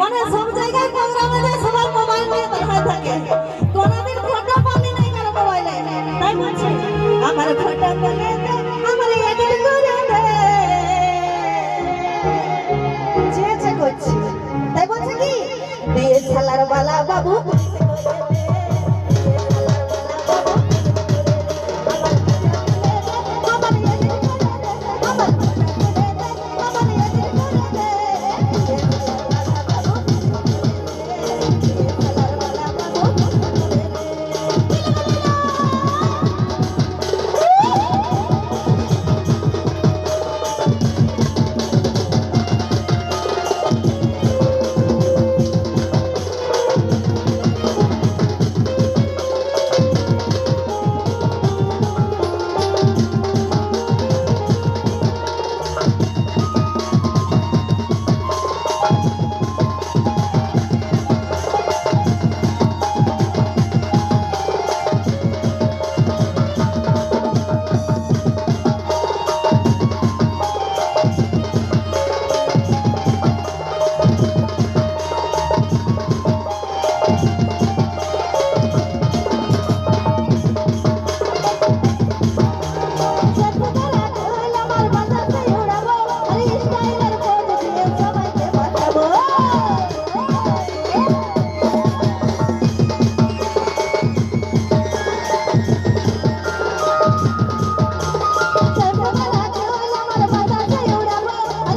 মানে সব জায়গায় প্রোগ্রামে যায় সবাই মোবাইল নিয়ে দাঁড়ায় থাকে? কোনদিন ফটো পাবি নাই কারও মোবাইলে তাই বলছি, আমার ফটো তুলে আমার এডিট করে দে চেয়েছে করছি। তাই বলছে কি, দিয়ে ছালার বালা বাবু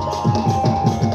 ハハハハ!